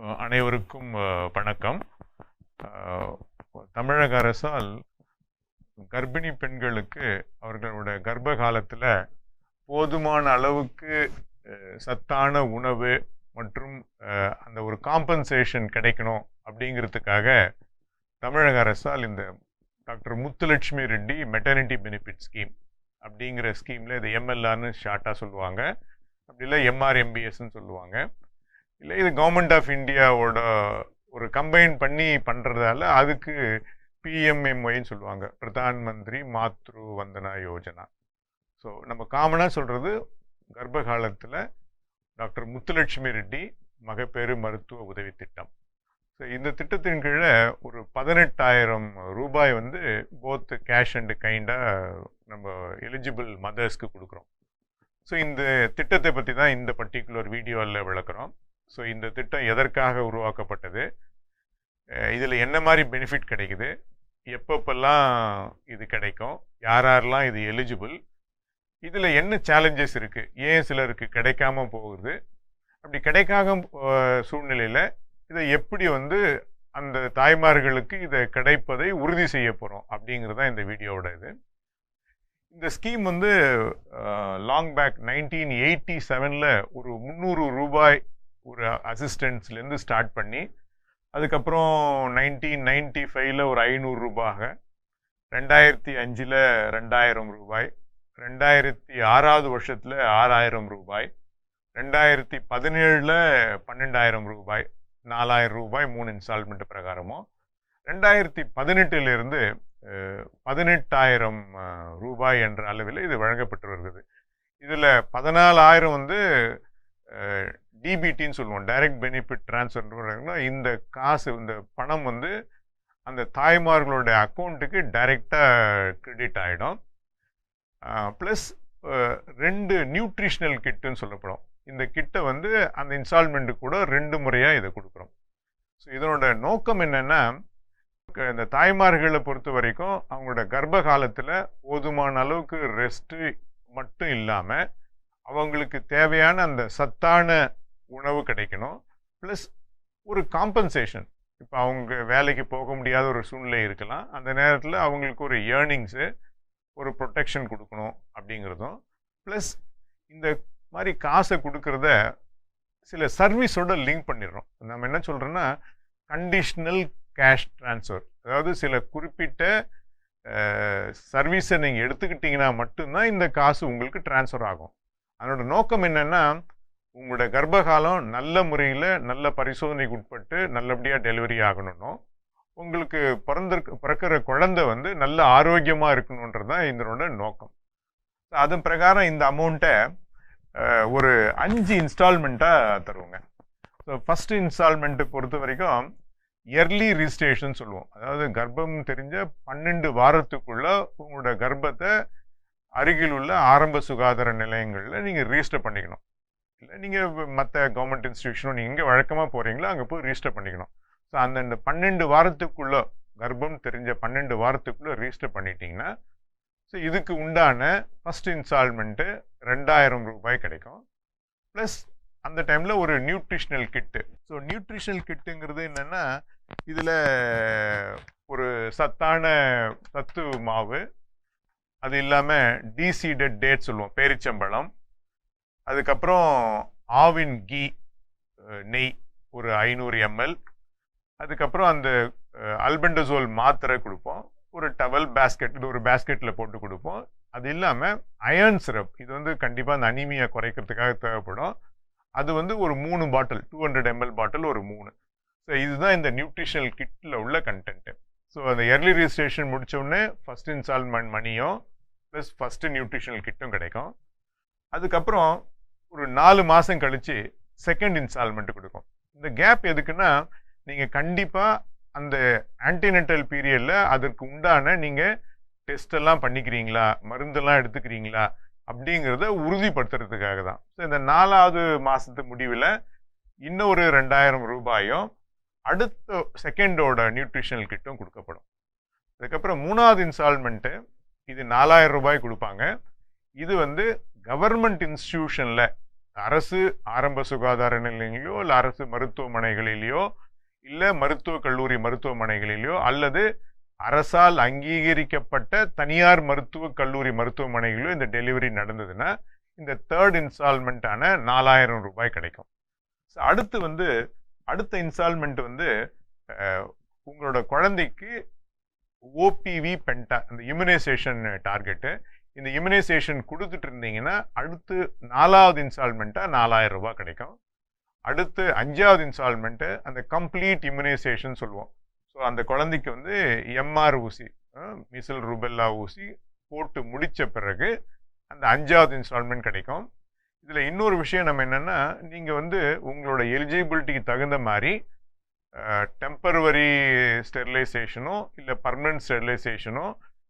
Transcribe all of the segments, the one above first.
அனைவருக்கும் வணக்கம். தமிழக அரசால் கர்ப்பிணி பெண்களுக்கு அவர்களோட கர்ப்ப காலத்தில் போதுமான அளவுக்கு சத்தான உணவு மற்றும் அந்த ஒரு காம்பன்சேஷன் கிடைக்கணும் அப்படிங்கிறதுக்காக தமிழக அரசால் இந்த doctor Muthulakshmi Reddy maternity benefit scheme அப்படிங்கிற ஸ்கீமில் இது எம்எல்ஆர்னு ஷார்ட்டாக சொல்லுவாங்க. அப்படி இல்லை எம்ஆர்எம்பிஎஸ்ன்னு சொல்லுவாங்க. இல்லை இது கவர்மெண்ட் ஆஃப் இந்தியாவோட ஒரு கம்பைன் பண்ணி பண்ணுறதால அதுக்கு பிஎம்எம்ஒய்ன்னு சொல்லுவாங்க. பிரதான் மந்திரி மாத்ரு வந்தனா யோஜனா. ஸோ நம்ம காமனாக சொல்கிறது கர்ப்ப காலத்தில் டாக்டர் முத்துலட்சுமி ரெட்டி மகப்பேறு மருத்துவ உதவி திட்டம். ஸோ இந்த திட்டத்தின் கீழே ஒரு பதினெட்டாயிரம் ரூபாய் வந்து போத் கேஷ் அண்டு கைண்டாக நம்ம எலிஜிபிள் மதர்ஸ்க்கு கொடுக்குறோம். ஸோ இந்த திட்டத்தை பற்றி தான் இந்த பர்டிகுலர் வீடியோவில் விளக்குறோம். ஸோ இந்த திட்டம் எதற்காக உருவாக்கப்பட்டது? இதில் என்ன மாதிரி பெனிஃபிட் கிடைக்குது? எப்பப்பெல்லாம் இது கிடைக்கும்? யார் யாரெல்லாம் இது எலிஜிபிள் இதில் என்ன சேலஞ்சஸ் இருக்குது ஏன் சிலருக்கு கிடைக்காம போகுது? அப்படி கிடைக்காம சூழ்நிலையில் இதை எப்படி வந்து அந்த தாய்மார்களுக்கு இதை கிடைப்பதை உறுதி செய்ய போகிறோம் அப்படிங்கிறது தான் இந்த வீடியோவோட இது. இந்த ஸ்கீம் வந்து லாங் பேக் நைன்டீன் எயிட்டி செவனில் ஒரு முந்நூறு ரூபாய் ஒரு அசிஸ்டன்ஸ்லேருந்து ஸ்டார்ட் பண்ணி அதுக்கப்புறம் நைன்டீன் நைன்டி ஃபைவ்ல ஒரு ஐநூறு ரூபாக ரெண்டாயிரத்தி அஞ்சில் ரெண்டாயிரம் ரூபாய் ரெண்டாயிரத்தி ஆறாவது வருஷத்தில் ஆறாயிரம் ரூபாய் ரெண்டாயிரத்தி பதினேழில் பன்னெண்டாயிரம் ரூபாய் நாலாயிரம் ரூபாய் மூணு இன்ஸ்டால்மெண்ட் பிரகாரமும் ரெண்டாயிரத்தி பதினெட்டுலேருந்து பதினெட்டாயிரம் ரூபாய் என்ற அளவில் இது வழங்கப்பட்டு வருகிறது. இதில் பதினாலாயிரம் வந்து டிபிடின்னு சொல்லுவோம். டைரக்ட் பெனிஃபிட் ட்ரான்ஸ்ஃபர்னா இந்த காசு இந்த பணம் வந்து அந்த தாய்மார்களோட அக்கௌண்ட்டுக்கு டைரெக்டாக கிரெடிட் ஆகிடும் ப்ளஸ் ரெண்டு நியூட்ரிஷனல் கிட்டுன்னு சொல்லப்படும். இந்த கிட்டை வந்து அந்த இன்ஸ்டால்மெண்ட்டு கூட ரெண்டு முறையாக இதை கொடுக்குறோம். ஸோ இதனோட நோக்கம் என்னென்னா இந்த தாய்மார்களை பொறுத்த வரைக்கும் அவங்களோட கர்ப்ப காலத்தில் போதுமான அளவுக்கு ரெஸ்ட்டு மட்டும் இல்லாமல் அவங்களுக்கு தேவையான அந்த சத்தான உணவு கிடைக்கணும். ப்ளஸ் ஒரு காம்பன்சேஷன் இப்போ அவங்க வேலைக்கு போக முடியாத ஒரு சூழ்நிலை இருக்கலாம். அந்த நேரத்தில் அவங்களுக்கு ஒரு ஏர்னிங்ஸு ஒரு ப்ரொட்டெக்ஷன் கொடுக்கணும் அப்படிங்கிறதும். ப்ளஸ் இந்த மாதிரி காசை கொடுக்கறத சில சர்வீஸோட லிங்க் பண்ணிடுறோம். நம்ம என்ன சொல்கிறோன்னா கண்டிஷ்னல் கேஷ் ட்ரான்ஸ்ஃபர் அதாவது சில குறிப்பிட்ட சர்வீஸை நீங்கள் எடுத்துக்கிட்டிங்கன்னா மட்டும்தான் இந்த காசு உங்களுக்கு ட்ரான்ஸ்ஃபர் ஆகும். அதனோட நோக்கம் என்னென்னா உங்களோட கர்ப்பகாலம் நல்ல முறையில் நல்ல பரிசோதனைக்கு உட்பட்டு நல்லபடியாக டெலிவரி ஆகணும்னும் உங்களுக்கு பிறந்திருக்க பிறக்கிற குழந்தை வந்து நல்ல ஆரோக்கியமாக இருக்கணுன்றது தான் இதனோட நோக்கம். அதன் பிரகாரம் இந்த அமௌண்ட்டை ஒரு அஞ்சு இன்ஸ்டால்மெண்ட்டாக தருவோங்க. ஸோ ஃபஸ்ட்டு இன்ஸ்டால்மெண்ட்டு பொறுத்த வரைக்கும் இயர்லி ரிஜிஸ்ட்ரேஷன் சொல்லுவோம். அதாவது கர்ப்பம் தெரிஞ்ச பன்னெண்டு வாரத்துக்குள்ளே உங்களோட கர்ப்பத்தை அருகில் உள்ள ஆரம்ப சுகாதார நிலையங்களில் நீங்கள் ரிஜிஸ்டர் பண்ணிக்கணும். இல்லை நீங்கள் மற்ற கவர்மெண்ட் இன்ஸ்டியூஷனும் நீங்கள் எங்கே வழக்கமாக போகிறீங்களோ அங்கே போய் ரிஜிஸ்டர் பண்ணிக்கணும். ஸோ அந்த பன்னெண்டு வாரத்துக்குள்ளே கர்ப்பம் தெரிஞ்ச பன்னெண்டு வாரத்துக்குள்ளே ரிஜிஸ்டர் பண்ணிட்டீங்கன்னா ஸோ இதுக்கு உண்டான ஃபஸ்ட் இன்ஸ்டால்மெண்ட்டு ரெண்டாயிரம் ரூபாய் கிடைக்கும். ப்ளஸ் அந்த டைமில் ஒரு நியூட்ரிஷனல் கிட்டு ஸோ நியூட்ரிஷனல் கிட்டுங்கிறது என்னென்னா இதில் ஒரு சத்தான சத்து மாவு அது இல்லாமல் டீசீடட் டேட் சொல்லுவோம் பேரிச்சம்பழம். அதுக்கப்புறம் ஆவின் கீ நெய் ஒரு ஐநூறு எம்எல். அதுக்கப்புறம் அந்த அல்பெண்டசோல் மாத்திரை கொடுப்போம். ஒரு டவல் பேஸ்கெட் இது ஒரு பேஸ்கெட்டில் போட்டு கொடுப்போம். அது இல்லாமல் அயர்ன் சிரப் இது வந்து கண்டிப்பாக அந்த அனிமியை குறைக்கிறதுக்காக தேவைப்படும். அது வந்து ஒரு மூணு bottle two hundred ML bottle ஒரு மூணு. ஸோ இதுதான் இந்த நியூட்ரிஷனல் கிட்டில் உள்ள கண்டென்ட்டு ஸோ அந்த எர்லி ரிஜிஸ்ட்ரேஷன் முடித்தோடனே ஃபஸ்ட் இன்ஸ்டால்மெண்ட் மணியும் ப்ளஸ் ஃபஸ்ட்டு நியூட்ரிஷனல் கிட்டும் கிடைக்கும். அதுக்கப்புறம் ஒரு நாலு மாதம் கழித்து செகண்ட் இன்ஸ்டால்மெண்ட் கொடுக்கும். இந்த கேப் எதுக்குன்னா நீங்கள் கண்டிப்பாக அந்த ஆன்டினென்டல் பீரியடில் அதற்கு உண்டான நீங்கள் டெஸ்ட் எல்லாம் பண்ணிக்கிறீங்களா? மருந்தெல்லாம் எடுத்துக்கிறீங்களா? அப்படிங்கிறத உறுதிப்படுத்துறதுக்காக தான். ஸோ இந்த நாலாவது மாதத்து முடிவில் இன்னொரு ரெண்டாயிரம் ரூபாயும் அடுத்த செகண்டோட நியூட்ரிஷனல் கிட்டும் கொடுக்கப்படும். அதுக்கப்புறம் மூணாவது இன்ஸ்டால்மெண்ட்டு இது நாலாயிரம் ரூபாய் கொடுப்பாங்க. இது வந்து கவர்மெண்ட் இன்ஸ்டிடியூஷனில் அரசு ஆரம்ப சுகாதார நிலையங்களிலோ இல்லை அரசு மருத்துவமனைகளிலேயோ இல்லை மருத்துவக் கல்லூரி மருத்துவமனைகளிலேயோ அல்லது அரசால் அங்கீகரிக்கப்பட்ட தனியார் மருத்துவக் கல்லூரி மருத்துவமனைகளிலோ இந்த டெலிவரி நடந்ததுன்னா இந்த தேர்ட் இன்ஸ்டால்மெண்ட்டான நாலாயிரம் ரூபாய் கிடைக்கும். ஸோ அடுத்து வந்து அடுத்த இன்ஸ்டால்மெண்ட் வந்து உங்களோட குழந்தைக்கு ஓபிவி பென்டா இந்த இம்யூனைசேஷன் டார்கெட்டு இந்த இம்யூனைசேஷன் கொடுத்துட்டு இருந்தீங்கன்னா அடுத்து நாலாவது இன்ஸ்டால்மெண்ட்டாக நாலாயிரம் ரூபாய் கிடைக்கும். அடுத்து அஞ்சாவது இன்ஸ்டால்மெண்ட்டு அந்த கம்ப்ளீட் இம்யூனைசேஷன் சொல்லுவோம். ஸோ அந்த குழந்தைக்கு வந்து எம்ஆர் ஊசி மிசில் ருபெல்லா ஊசி போட்டு முடித்த பிறகு அந்த அஞ்சாவது இன்ஸ்டால்மெண்ட் கிடைக்கும். இதில் இன்னொரு விஷயம் நம்ம என்னென்னா நீங்கள் வந்து உங்களோட எலிஜிபிலிட்டிக்கு தகுந்த மாதிரி டெம்பரவரி ஸ்டெர்லைசேஷனோ இல்லை பர்மனன்ட் ஸ்டெர்லைசேஷனோ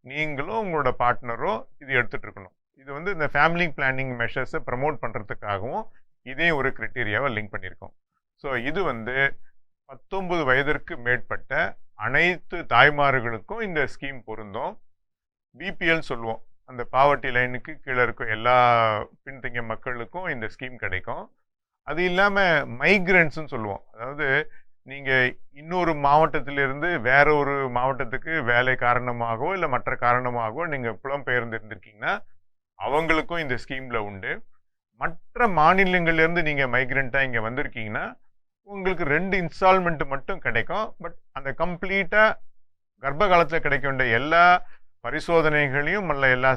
நீங்களும் உங்களோட பார்ட்னரோ இது எடுத்துகிட்டு இருக்கணும். இது வந்து இந்த ஃபேமிலி பிளானிங் மெஷர்ஸை ப்ரமோட் பண்ணுறதுக்காகவும் இதே ஒரு கிரிட்டீரியாவை லிங்க் பண்ணியிருக்கோம். ஸோ இது வந்து பத்தொம்பது வயதிற்கு மேற்பட்ட அனைத்து தாய்மார்களுக்கும் இந்த ஸ்கீம் பொருந்தும். பிபிஎல் சொல்லுவோம். அந்த பாவர்ட்டி லைனுக்கு கீழே இருக்க எல்லா பின்தங்கிய மக்களுக்கும் இந்த ஸ்கீம் கிடைக்கும். அது இல்லாமல் மைக்ரன்ஸ்னு சொல்லுவோம். அதாவது நீங்கள் இன்னொரு மாவட்டத்திலிருந்து வேற ஒரு மாவட்டத்துக்கு வேலை காரணமாகவோ இல்லை மற்ற காரணமாகவோ நீங்கள் புலம்பெயர்ந்து இருந்திருக்கீங்கன்னா அவங்களுக்கும் இந்த ஸ்கீமில் உண்டு. மற்ற மாநிலங்கள்லேருந்து நீங்கள் மைக்ரெண்ட்டாக இங்கே வந்திருக்கீங்கன்னா உங்களுக்கு ரெண்டு இன்ஸ்டால்மெண்ட் மட்டும் கிடைக்கும். பட் அந்த கம்ப்ளீட்டாக கர்ப்ப காலத்தில் கிடைக்க வேண்டிய எல்லா பரிசோதனைகளையும் அல்ல எல்லா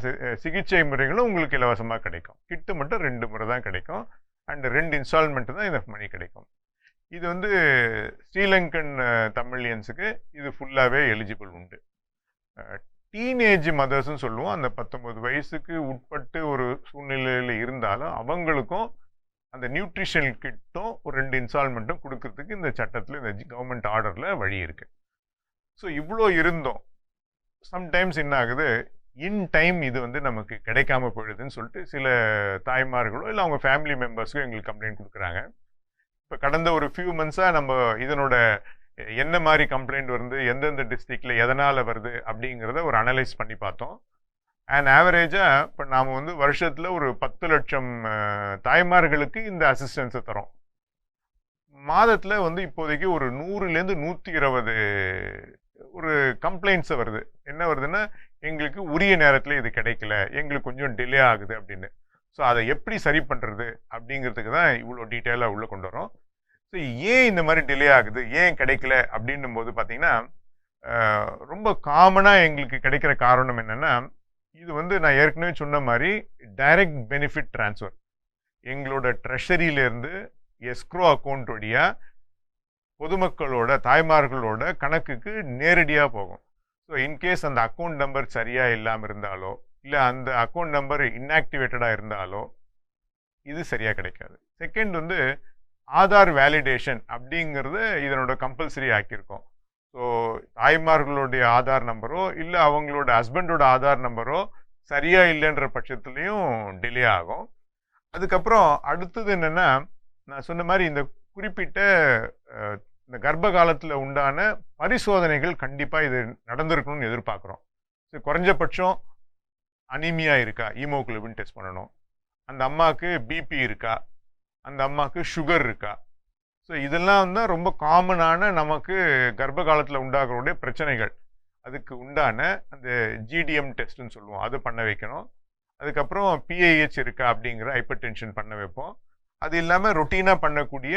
சிகிச்சை முறைகளும் உங்களுக்கு இலவசமாக கிடைக்கும். கிட்டு மட்டும் ரெண்டு முறை தான் கிடைக்கும். அண்ட் ரெண்டு இன்ஸ்டால்மெண்ட்டு தான் இந்த மணி கிடைக்கும். இது வந்து ஸ்ரீலங்கன் தமிழியன்ஸுக்கு இது ஃபுல்லாகவே எலிஜிபிள் உண்டு. டீனேஜ் மதர்ஸ்ன்னு சொல்லுவோம். அந்த பத்தொம்பது வயசுக்கு உட்பட்டு ஒரு சூழ்நிலையில் இருந்தாலும் அவங்களுக்கும் அந்த நியூட்ரிஷன் கிட்டும் ஒரு ரெண்டு இன்ஸ்டால்மெண்ட்டும் கொடுக்கறதுக்கு இந்த சட்டத்தில் இந்த கவர்மெண்ட் ஆர்டரில் வழி இருக்குது ஸோ இவ்வளோ இருந்தோம். சம்டைம்ஸ் என்ன ஆகுது? இன் டைம் இது வந்து நமக்கு கிடைக்காம போயிடுதுன்னு சொல்லிட்டு சில தாய்மார்களோ இல்லை அவங்க ஃபேமிலி மெம்பர்ஸ்க்கோ எங்களுக்கு கம்ப்ளைண்ட் கொடுக்குறாங்க. இப்போ கடந்த ஒரு ஃபியூ மந்த்ஸாக நம்ம இதனோட என்ன மாதிரி கம்ப்ளைண்ட் வருது எந்தெந்த டிஸ்ட்ரிக்டில் எதனால் வருது அப்படிங்கிறத ஒரு அனலைஸ் பண்ணி பார்த்தோம். அண்ட் ஆவரேஜாக இப்போ நாம் வந்து வருஷத்தில் ஒரு பத்து லட்சம் தாய்மார்களுக்கு இந்த அசிஸ்டன்ஸை தரோம் மாதத்தில் வந்து இப்போதைக்கு ஒரு நூறுலேருந்து நூற்றி இருபது ஒரு கம்ப்ளைண்ட்ஸை வருது. என்ன வருதுன்னா எங்களுக்கு உரிய நேரத்தில் இது கிடைக்கல எங்களுக்கு கொஞ்சம் டிலே ஆகுது அப்படின்னு. ஸோ அதை எப்படி சரி பண்ணுறது அப்படிங்கிறதுக்கு தான் இவ்வளோ டீட்டெயிலாக உள்ளே கொண்டு வரோம் ஸோ ஏன் இந்த மாதிரி டிலே ஆகுது? ஏன் கிடைக்கல? அப்படின்னும் போது பார்த்தீங்கன்னா ரொம்ப காமனாக எங்களுக்கு கிடைக்கிற காரணம் என்னென்னா இது வந்து நான் ஏற்கனவே சொன்ன மாதிரி டைரக்ட் பெனிஃபிட் ட்ரான்ஸ்ஃபர் எங்களோட ட்ரெஷரியிலேருந்து எஸ்க்ரோ அக்கௌண்ட் வழியாக பொதுமக்களோட தாய்மார்களோட கணக்குக்கு நேரடியாக போகும். ஸோ இன்கேஸ் அந்த அக்கௌண்ட் நம்பர் சரியாக இல்லாமல் இருந்தாலோ இல்லை அந்த அக்கௌண்ட் நம்பர் இன்ஆக்டிவேட்டடாக இருந்தாலோ இது சரியாக கிடைக்காது. செகண்ட் வந்து ஆதார் வேலிடேஷன் அப்படிங்கிறது இதனோட கம்பல்சரி ஆக்கியிருக்கோம் ஸோ தாய்மார்களுடைய ஆதார் நம்பரோ இல்லை அவங்களோட ஹஸ்பண்டோட ஆதார் நம்பரோ சரியாக இல்லைன்ற பட்சத்துலேயும் டிலே ஆகும். அதுக்கப்புறம் அடுத்தது என்னென்னா நான் சொன்ன மாதிரி இந்த குறிப்பிட்ட இந்த கர்ப்ப காலத்தில் உண்டான பரிசோதனைகள் கண்டிப்பாக இது நடந்திருக்கணும்னு எதிர்பார்க்குறோம். ஸோ குறைஞ்சபட்சம் அனீமியா இருக்கா? ஈமோக்ளோபின் டெஸ்ட் பண்ணணும். அந்த அம்மாவுக்கு பிபி இருக்கா? அந்த அம்மாவுக்கு சுகர் இருக்கா. ஸோ இதெல்லாம் தான் ரொம்ப காமனான நமக்கு கர்ப்ப காலத்தில் உண்டாகக்கூடிய பிரச்சனைகள். அதுக்கு உண்டான அந்த ஜிடிஎம் டெஸ்ட்னு சொல்லுவோம். அது பண்ண வைக்கணும். அதுக்கப்புறம் பிஐஹெச் இருக்கா அப்படிங்கிற ஹைப்பர் டென்ஷன் பண்ண வைப்போம். அது இல்லாமல் ரொட்டீனாக பண்ணக்கூடிய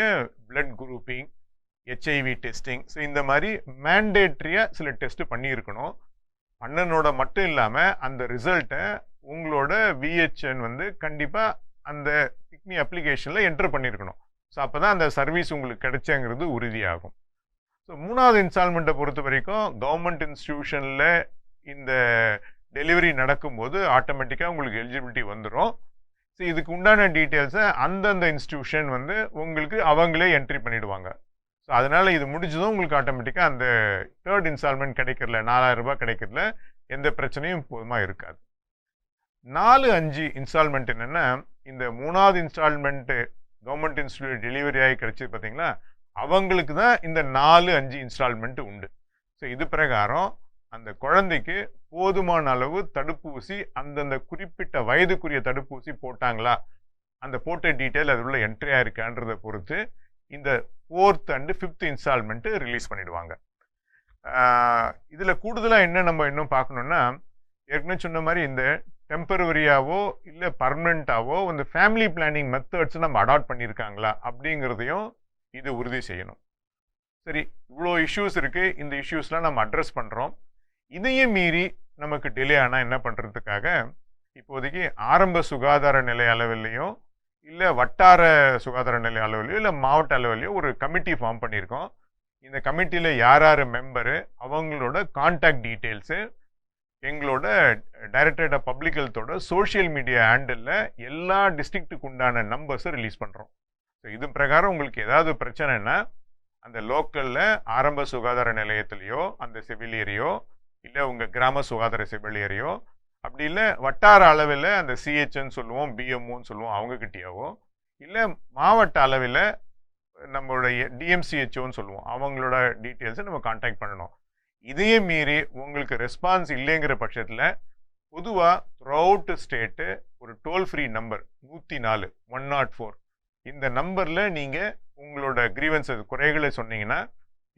blood grouping HIV testing so இந்த மாதிரி மேண்டேட்ரியாக சில டெஸ்ட்டு பண்ணியிருக்கணும். பண்ணனோட மட்டும் இல்லாமல் அந்த ரிசல்ட்டை உங்களோட விஹெச்என் வந்து கண்டிப்பாக அந்த பிக்னி அப்ளிகேஷனில் என்ட்ரு பண்ணியிருக்கணும் ஸோ அப்போ தான் அந்த சர்வீஸ் உங்களுக்கு கிடைச்சங்கிறது உறுதியாகும். ஸோ மூணாவது இன்ஸ்டால்மெண்ட்டை பொறுத்த வரைக்கும் கவர்மெண்ட் இன்ஸ்டியூஷனில் இந்த டெலிவரி நடக்கும்போது ஆட்டோமேட்டிக்காக உங்களுக்கு எலிஜிபிலிட்டி வந்துடும் ஸோ இதுக்கு உண்டான டீட்டெயில்ஸை அந்தந்த இன்ஸ்டியூஷன் வந்து உங்களுக்கு அவங்களே என்ட்ரி பண்ணிவிடுவாங்க ஸோ அதனால் இது முடிஞ்சதும் உங்களுக்கு ஆட்டோமேட்டிக்காக அந்த தேர்ட் இன்ஸ்டால்மெண்ட் கிடைக்கிறல நாலாயிரம் ரூபாய் கிடைக்கிறதுல எந்த பிரச்சனையும் போதுமாக இருக்காது. நாலு அஞ்சு இன்ஸ்டால்மெண்ட் என்னென்னா இந்த மூணாவது இன்ஸ்டால்மெண்ட்டு கவர்மெண்ட் இன்ஸ்டியூட் டெலிவரி ஆகி கிடச்சிது பார்த்தீங்களா? அவங்களுக்கு தான் இந்த நாலு அஞ்சு இன்ஸ்டால்மெண்ட் உண்டு. ஸோ இது பிரகாரம் அந்த குழந்தைக்கு போதுமான அளவு தடுப்பூசி அந்தந்த குறிப்பிட்ட வயதுக்குரிய தடுப்பூசி போட்டாங்களா? அந்த போட்ட டீட்டெயில் அது உள்ள என்ட்ரி ஆயிருக்கான்றதை பொறுத்து இந்த fourth and fifth installment release பண்ணிடுவாங்க. இதில் கூடுதலாக என்ன நம்ம இன்னும் பார்க்கணுன்னா ஏற்கனவே சொன்ன மாதிரி இந்த டெம்பரவரியாவோ இல்லை பர்மனண்ட்டாவோ இந்த ஃபேமிலி பிளானிங் மெத்தட்ஸ் நம்ம அடாப்ட் பண்ணியிருக்காங்களா அப்படிங்கிறதையும் இது உறுதி செய்யணும். சரி இவ்வளோ இஷ்யூஸ் இருக்குது இந்த இஷ்யூஸ்லாம் நம்ம அட்ரஸ் பண்ணுறோம் இதையும் மீறி நமக்கு டிலே ஆனால் என்ன பண்ணுறதுக்காக இப்போதைக்கு ஆரம்ப சுகாதார நிலை அளவிலையும் இல்லை வட்டார சுகாதார நிலை அளவிலையோ இல்லை மாவட்ட அளவிலையோ ஒரு கமிட்டி ஃபார்ம் பண்ணியிருக்கோம். இந்த கமிட்டியில் யார் யார் மெம்பரு அவங்களோட கான்டாக்ட் டீட்டெயில்ஸு எங்களோட டைரக்டரேட் ஆஃப் பப்ளிக் ஹெல்த்தோட சோஷியல் மீடியா ஹேண்டிலில் எல்லா டிஸ்ட்ரிக்ட்டுக்கு உண்டான நம்பர்ஸை ரிலீஸ் பண்ணுறோம் ஸோ இது பிரகாரம் உங்களுக்கு ஏதாவது பிரச்சனைன்னா அந்த லோக்கலில் ஆரம்ப சுகாதார நிலையத்திலையோ அந்த செவிலியரையோ இல்லை உங்கள் கிராம சுகாதார செவிலியரையோ அப்படி இல்லை வட்டார அளவில் அந்த சிஹெச்ன்னு சொல்லுவோம் பிஎம்ஓன்னு சொல்லுவோம் அவங்கக்கிட்டேயாவோ இல்லை மாவட்ட அளவில் நம்மளுடைய டிஎம்சிஹெச்ஓன்னு சொல்லுவோம் அவங்களோட டீட்டெயில்ஸை நம்ம காண்டாக்ட் பண்ணணும். இதையே மீறி உங்களுக்கு ரெஸ்பான்ஸ் இல்லைங்கிற பட்சத்தில் பொதுவாக த்ரூஅவுட் ஸ்டேட்டு ஒரு டோல் ஃப்ரீ நம்பர் நூற்றி நாலு ஒன் நாட் ஃபோர் இந்த நம்பரில் நீங்கள் உங்களோட கிரீவன்ஸஸ் குறைகளை சொன்னீங்கன்னா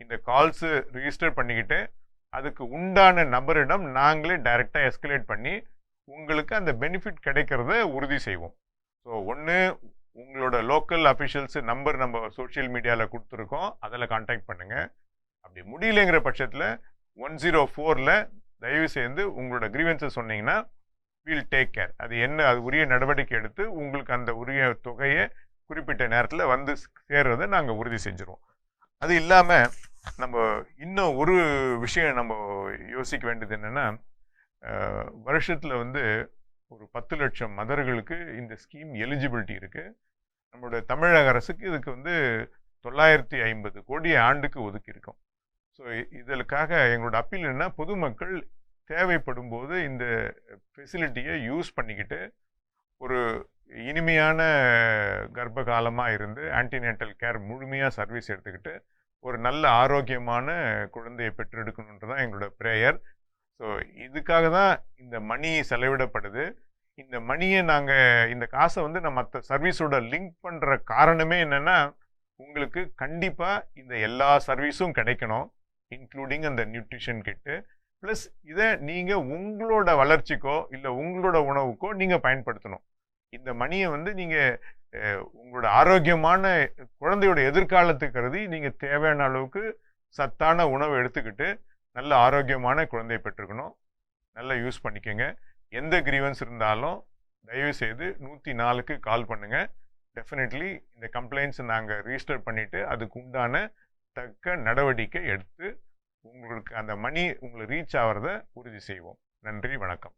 இந்த கால்ஸு ரிஜிஸ்டர் பண்ணிக்கிட்டு அதுக்கு உண்டான நபரிடம் நாங்களே டைரெக்டாக எஸ்கலேட் பண்ணி உங்களுக்கு அந்த பெனிஃபிட் கிடைக்கிறத உறுதி செய்வோம். ஸோ ஒன்று உங்களோட லோக்கல் அஃபிஷியல்ஸு நம்பர் நம்ம சோஷியல் மீடியாவில் கொடுத்துருக்கோம். அதில் காண்டாக்ட் பண்ணுங்கள் அப்படி முடியலைங்கிற பட்சத்தில் ஒன் ஜீரோ ஃபோரில் தயவு செய்து உங்களோட கிரீவன்ஸை சொன்னீங்கன்னா வீல் டேக் கேர் அது என்ன அது உரிய நடவடிக்கை எடுத்து உங்களுக்கு அந்த உரிய தொகையை குறிப்பிட்ட நேரத்தில் வந்து சேர்றதை நாங்கள் உறுதி செஞ்சுருவோம். அது இல்லாமல் நம்ம இன்னும் ஒரு விஷயம் நம்ம யோசிக்க வேண்டியது என்னென்னா வருஷத்தில் வந்து ஒரு பத்து லட்சம் மதர்களுக்கு இந்த ஸ்கீம் எலிஜிபிலிட்டி இருக்குது நம்மளுடைய தமிழக அரசுக்கு இதுக்கு வந்து தொள்ளாயிரத்தி ஐம்பது கோடி ஆண்டுக்கு ஒதுக்கியிருக்கோம். ஸோ இதற்காக எங்களோட அப்பீல் என்ன பொதுமக்கள் தேவைப்படும் போது இந்த ஃபெசிலிட்டியை யூஸ் பண்ணிக்கிட்டு ஒரு இனிமையான கர்ப்ப காலமாக இருந்து ஆன்டினேட்டல் கேர் முழுமையாக சர்வீஸ் எடுத்துக்கிட்டு ஒரு நல்ல ஆரோக்கியமான குழந்தையை பெற்றெடுக்கணுன்றது தான் எங்களோட ப்ரேயர் ஸோ இதுக்காக தான் இந்த மணி செலவிடப்படுது. இந்த மணியை நாங்கள் இந்த காசை வந்து நம்ம மற்ற சர்வீஸோட லிங்க் பண்ணுற காரணமே என்னென்னா உங்களுக்கு கண்டிப்பாக இந்த எல்லா சர்வீஸும் கிடைக்கணும். இன்க்ளூடிங் அந்த நியூட்ரிஷன் கிட்டு ப்ளஸ் இதை நீங்கள் உங்களோட வளர்ச்சிக்கோ இல்லை உங்களோட உணவுக்கோ நீங்கள் பயன்படுத்தணும். இந்த மணியை வந்து நீங்கள் உங்களோட ஆரோக்கியமான குழந்தையோட எதிர்காலத்துக்கு கருதி நீங்கள் தேவையான அளவுக்கு சத்தான உணவு எடுத்துக்கிட்டு நல்ல ஆரோக்கியமான குழந்தையை பெற்றுக்கணும். நல்லா யூஸ் பண்ணிக்கோங்க. எந்த கிரீவன்ஸ் இருந்தாலும் தயவுசெய்து நூற்றி நாலுக்கு கால் பண்ணுங்கள் டெஃபினெட்லி இந்த கம்ப்ளைண்ட்ஸை நாங்கள் ரிஜிஸ்டர் பண்ணிவிட்டு அதுக்கு உண்டான தக்க நடவடிக்கை எடுத்து உங்களுக்கு அந்த மணி உங்களை ரீச் ஆகிறத உறுதி செய்வோம். நன்றி வணக்கம்.